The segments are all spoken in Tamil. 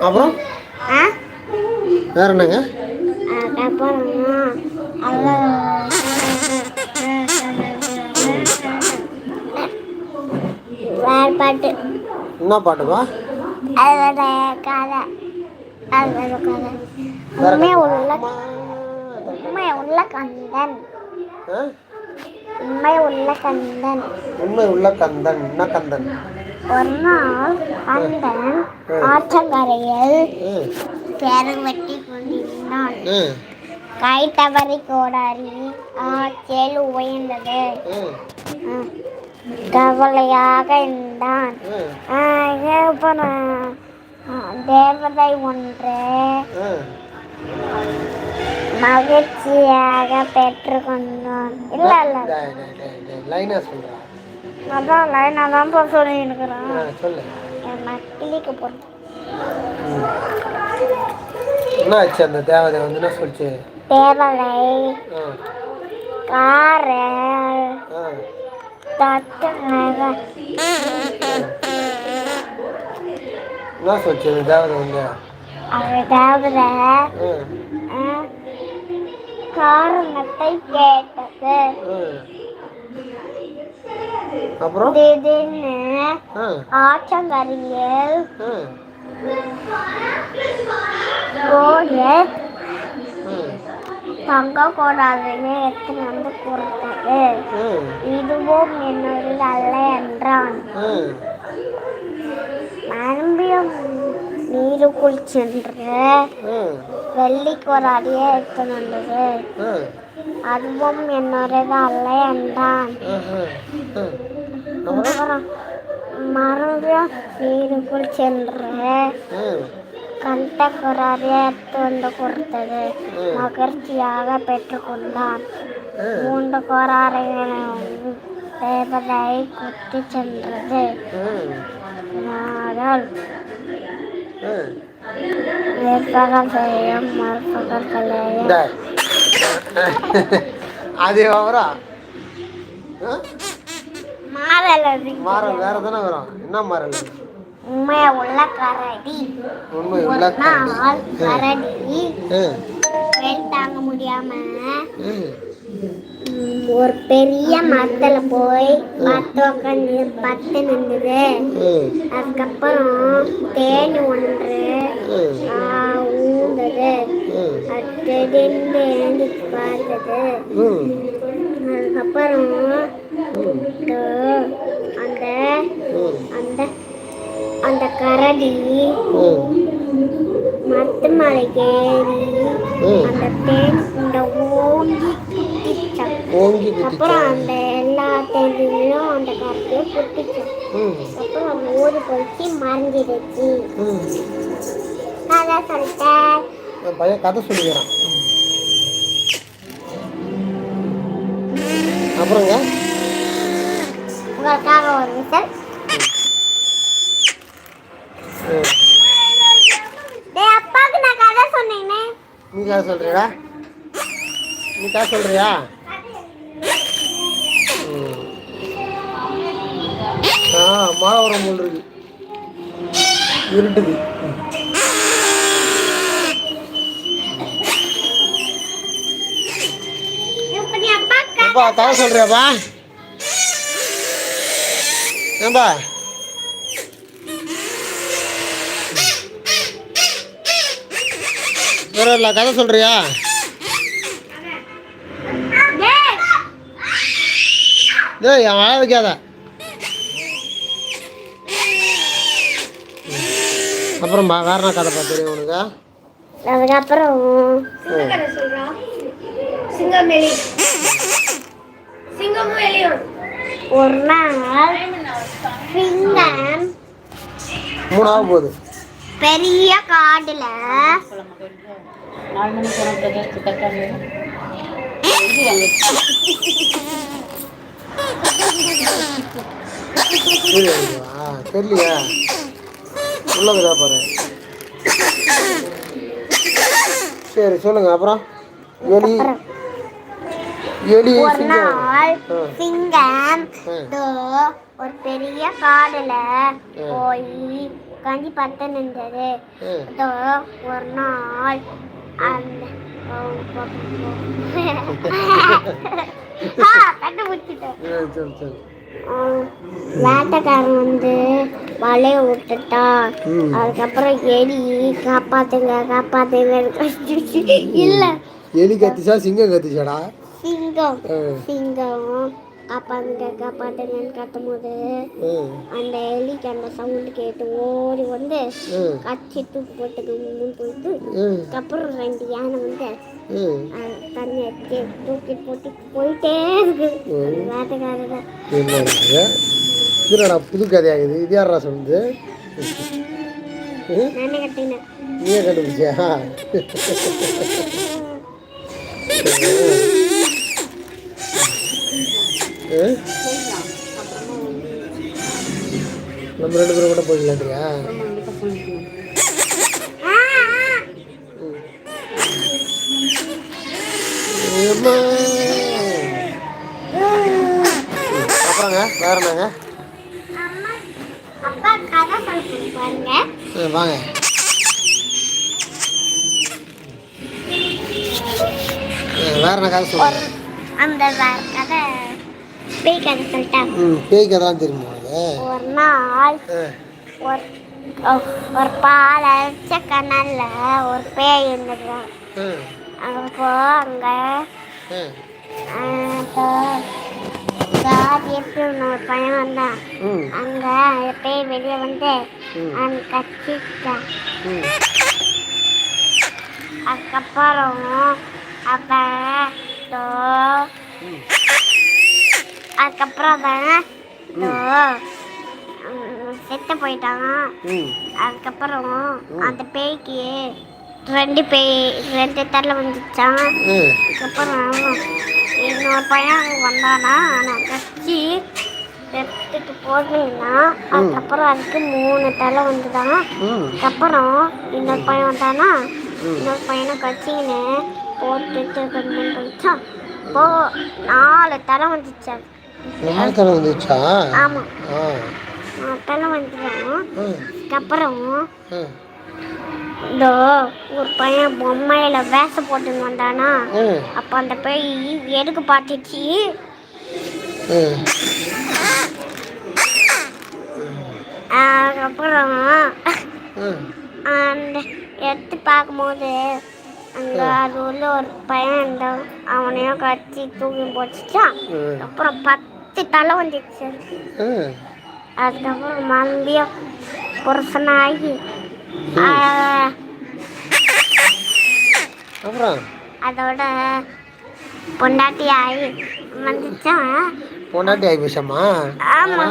அப்புறம்? வேற என்னங்க? பாட்டு. என்ன பாட்டுப்பா? அதோட கதை. அதோட கதை. உண்மை உள்ள உண்மை உள்ள கந்தன்? உண்மை உள்ள கந்தன். உண்மை உள்ள கந்தன். என்ன கந்தன்? ஒரு நாள் கந்தன் ஆற்றங்கரையில் ம். பேரன் வெட்டி கொண்டிருந்தான். கை தவறி கோடாரி ஆற்றில் உயர்ந்தது. கவலையாக இருந்தான். தேவதை ஒன்று மகிழ்ச்சியாக பெற்றுக்கொண்டான். இல்ல இல்ல அதான் லைனா தான் போய் சொல்லியிருக்கிறான் ஆ, சொல்லு. நான் கிளிக்கு போகிறேன். என்ன ஆச்சு அந்த தேவதை வந்து என்ன சொல்லிச்சு? தேவதை. ஆ. காரை என்ன சொல்லிச்சு அந்த தேவதை வந்து? அது தேவதை காரணத்தை கேட்டது. அப்புறம்? திடீர்னு ஆற்றங்கரையில் ம் தங்க கோடாலையே எடுத்துன்னு வந்து கொடுத்தது இதுவும் என்னுடைய அல்ல என்றான் மறுபடியும் நீருக்குள் சென்று ம் வெள்ளி கோடாலியே எடுத்துன்னு வந்தது. அதுவும் என்னுடையது அல்ல என்றான் அப்புறம் மறுபடியும் நீருக்குள் சென்று ம். கண்ட குராரியை எடுத்து வந்து கொடுத்தது. மகிழ்ச்சியாக பெற்றுக்கொண்டான் மூன்று கோராரைகளும் தேவதை குத்தி சென்றது. ம். நாங்கள் ம். மேற்பகல் செய்யும் டேய். அது வரும் மாறல் வேற தானே வரும். என்ன மாறல்? உண்மைய உள்ள கரடி. உண்மை ஒரு உள்ள கரடி. வெயில் தாங்க முடியாம ஒரு பெரிய மரத்துல போய் பத்து உட்காந்து பத்து நின்றுது. அதுக்கப்புறம் தேன் ஒன்று ம். அடுத்தது எழுந்துச்சு பார்த்தது. அதுக்கப்புறம் அந்த அந்த அந்த கரடி மத்து மலைக்கு ஏறி அந்த தேன் இந்த ஓங்கி ஓங்கி அப்புறம் அந்த எல்லா தேனிலையும் அந்த கரடியை ம். அப்புறம் ஊரு போயிட்டு மறைஞ்சிடுச்சு கதை சொல்லிட்டேன். பையன் கதை சொல்லிக்கிறான். அப்புறங்க? உங்களுக்காக ஒரு விசல். ம். டேய் அப்பாவுக்கு நான் கதை சொன்னேனே. நீ கதை சொல்றியா? நீ கதை சொல்றியா. ஆ மழை வரும் போல் இருக்கு. இருட்டுது. அப்பா ஏப்பா கதை சொல்றியாப்பா? ஏன்பா? வேற இல்லை கதை சொல்றியா? டேய் டேய் என் வாழ வைக்காத. அப்புறம்பா வேற என்ன கதைப்பா தெரியும் உனக்கு? அதுக்கப்புறம் ஒரு நாள் சிங்கம் மூணாவது போகுது பெரிய காடுல தெரியலையா உள்ளதுடா பாரு சரி சொல்லுங்க அப்புறம் எலி எலி ஒரு நாள். சிங்கம் ஒரு பெரிய காடுல போய் உட்காந்து பத்து நின்றது ஒரு நாள் அந்த வேட்டைக்காரன் வந்து வலைய விட்டுட்டான் அதுக்கப்புறம் எலி காப்பாத்துங்க காப்பாத்துங்க இல்ல. எலி கத்திச்சா சிங்கம் கத்திச்சாடா? சிங்கம். சிங்கம் காப்பாத்துங்க காப்பாத்துங்கன்னு கத்தும் போது அந்த எலிக்கு அந்த சவுண்டு கேட்டு ஓடி வந்து கச்சி தூக்கி போட்டுக்கு போயிட்டு ம் அதுக்கப்புறம் ரெண்டு யானை வந்து தண்ணி எடுத்து தூக்கி போட்டு போயிட்டே இருக்கு. வேட்டைக்காரர். என்னடா புது கதையாகுது இது? யாரா சொல்லுது நீயே கண்டுபிடிச்சியா? நம்ம ரெண்டு பேரும் கூட போய்க்கலான்றியா அப்புறங்க வேற என்னங்க? ஆ, வாங்க. வேற என்ன கதை சொல்லுங்க? அந்த கதை பேய் கதை சொல்லிட்டேன் ம் பேய் கதை தெரியுமா உனக்கு? ஒரு நாள் ஒரு ஒரு பால் அரைச்ச கனல்ல ஒரு பேய் இருந்தது ம், அப்போ அங்க. ராஜேஷ்னு ஒரு பையன் வந்தான் அங்க அந்த பேய் வெளியே வந்து அவன் கத்திட்டான் ம், அதுக்கப்புறம் ம். அதுக்கப்புறம் அவன் தோ ம், செத்து போயிட்டான். அதுக்கப்புறம் அந்த பேய்க்கு ரெண்டு பேய் ரெண்டு தலை வந்துச்சான் அதுக்கப்புறம் இன்னொரு பையன் வந்தானா? நான் கட்சி எடுத்துட்டு போனீங்கன்னா அதுக்கப்புறம் அதுக்கு மூணு தலை வந்துதான். அதுக்கப்புறம் இன்னொரு பையன் வந்தானா. இன்னொரு பையனை கட்சின்னு போட்டுட்டு போயிட்டான் இப்போ நாலு தலை வந்துச்சான் தலை வந்துச்சா ஆமாம் ஆ. நாலு தலை வந்துடும் அதுக்கப்புறம் இதோ ஒரு பையன் பொம்மையில வேஷம் போட்டுன்னு வந்தானா? அப்போ அந்த பேய் எதுக்கு பார்த்துச்சு. அதுக்கப்புறம் அந்த எடுத்து பார்க்கும்போது அங்கே அது உள்ள ஒரு பையன் இருந்தான் அவனையும் கட்டி தூக்கி போட்டுச்சான் அப்புறம் பத்து தலை வந்துச்சு. அதுக்கப்புறம் மறுபடியும் புருஷனாகி அப்புறம்? அதோட பொண்டாட்டி ஆகி வந்துச்சான் பொண்டாட்டி ஆகி போச்சம்மா? ஆமா.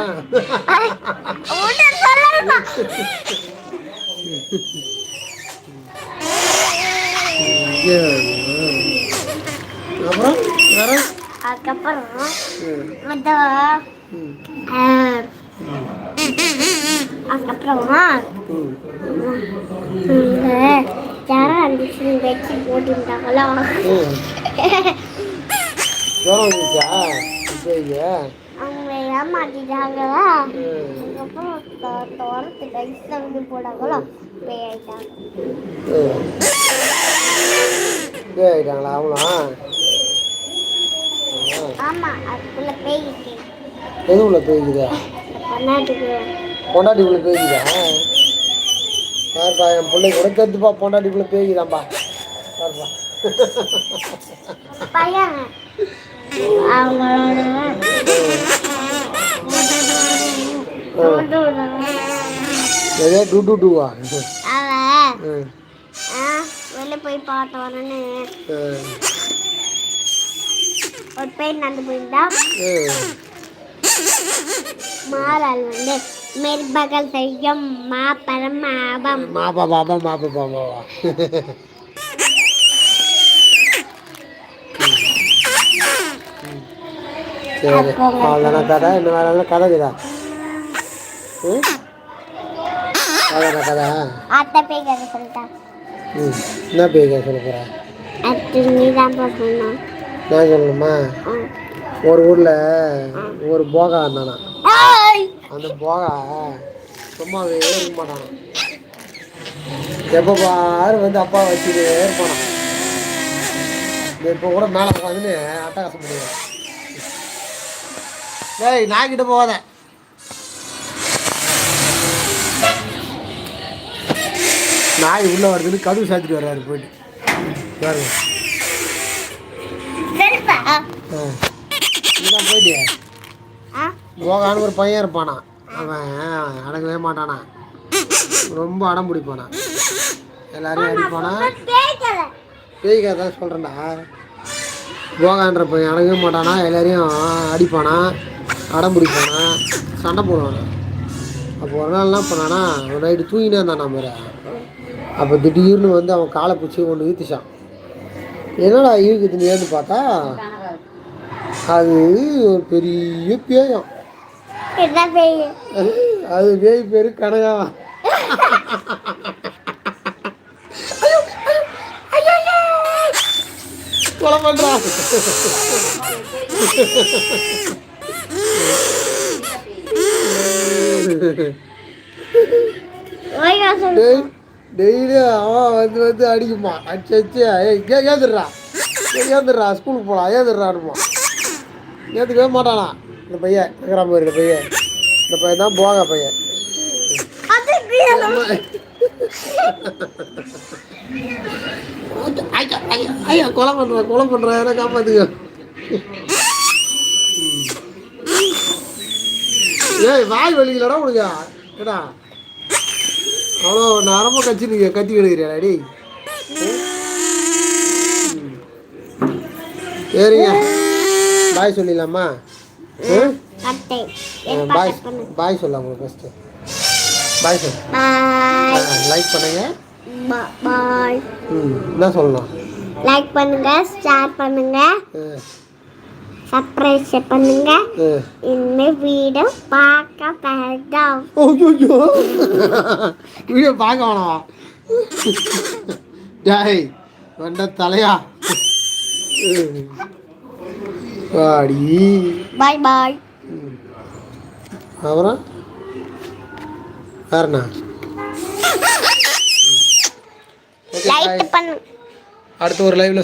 அப்புறம்? வேற? அதுக்கப்புறம் அதுக்கப்புறம் யாரும் இருந்துச்சு வச்சு போட்டுருந்தாங்களோ? அவங்க ஏமாத்திட்டாங்க. ம். அதுக்கப்புறம் துரத்து டைஸ்ல வந்து போடாங்களோ பேய் ஆயிட்டாங்க. ம். பேய் ஆகிட்டாங்களா அவங்களும்? ஆமா அதுக்குள்ள பேய் இருக்கு எது உள்ள பேய்க்குதா பொண்ணாட்டுக்கு பொண்டாட்டிக்குள்ள பேய்க்குதா? பாருப்பா என் பிள்ளை கூட கத்துப்பா பொண்டாட்டிக்குள்ள பேய்க்குதாம்பா. பாருப்பா பையன். அவங்களோட டூ டூ டூவா? வெளில போய் பார்த்த உடனே ஒரு பேய் நடந்து போயிருந்தா? ம் மாறாள் வந்து. மேல் பகல் செய்யும் மா பரமாபம் மாப்பா பாப்பா மாப்பா பாப்பாவா சரி அவ்வளோதான கதை இன்னும் வேற கதை ம்? அவ்வளோதான கதை. அத்தை பேய் கதை சொல்லிட்டான் ம். என்ன பேய் கதை சொல்ல போகிறேன் அது நீ தான் சொல்லணும் நான் சொல்லணுமா? ஒரு ஊரில் ஒரு போகா இருந்தானா? ஏய்! அந்த போகா சும்மாவே இருக்க மாட்டானா? எப்போ பாரு வந்து அப்பா வச்சுட்டே இருப்பானா? இப்போ கூட மேலே உட்காந்துன்னு அட்டகாசம் பண்ணுவேன் டேய் நான் கிட்ட போகாத. நாய் உள்ளே வருதுன்னு கதவு சாத்திட்டு வர்றாரு போயிட்டு. பாருங்க. இதான் போயிட்டு. போகான்னு ஒரு பையன் இருப்பானா? அவன் அடங்கவே மாட்டானா? ரொம்ப அடம் பிடிப்பானா? எல்லாரையும் அடிப்பானா? பேய் கதை சொல்கிறேன்டா போகான்ற பையன் அடங்கவே மாட்டானா? எல்லாரையும் அடிப்பானா? அடம் பிடிப்பானா? சண்டை போடுவானா? அப்போ ஒரு நாள் என்ன பண்ணானா ஒரு நைட்டு தூங்கினே இருந்தான் நம்ம அப்போ திடீர்னு வந்து அவன் காலை பிடிச்சி ஒன்று ஈத்துச்சான் என்னடா ஈர்க்குதுன்னு ஏன்னு பார்த்தா? அது ஒரு பெரிய பேயம். அது பேய் பேரு கனகாவா கொலை டெய் டெய்லி அவன் வந்து வந்து அடிக்குமா? அடிச்சு அடிச்சு கே ஏந்துடுறா ஸ்கூலுக்கு போகலாம் ஏந்துடுறான்னுமா. ஏற்றுக்கவே மாட்டானா? இந்த பையன் இருக்கிறான் பாரு இந்த பையன். இந்த பையன் தான் போக பையன். ஐயா கொலை பண்ணுறேன் கொலை பண்ணுறேன் என்ன காப்பாத்துக்க ஏய் வாய் வலிக்கலடா உனக்கு. ஏடா அவ்வளோ நேரமாக கட்சி நீ கத்தி கிடக்குறியா டேய்? ம். சரிங்க. பாய் சொல்லிடலாமா? பாய் பாய் சொல்லலாம் உங்களுக்கு ஃபஸ்ட்டு பாய் சொல். லைக் பண்ணுங்க. பாய். ம் என்ன சொல்லணும் லைக் பண்ணுங்க ஷேர் பண்ணுங்க. சப்ஸ்கிரைப் பண்ணுங்க. ம் இந்த வீடியோ பார்க்க வேண்டாம். ஐயோ வீடியோ பார்க்க வேணாமா. டேய் வண்ட தலையா. வாடி. பாய் பாய் அப்புறம்? வேறண்ணா அடுத்த ஒரு லைவ்ல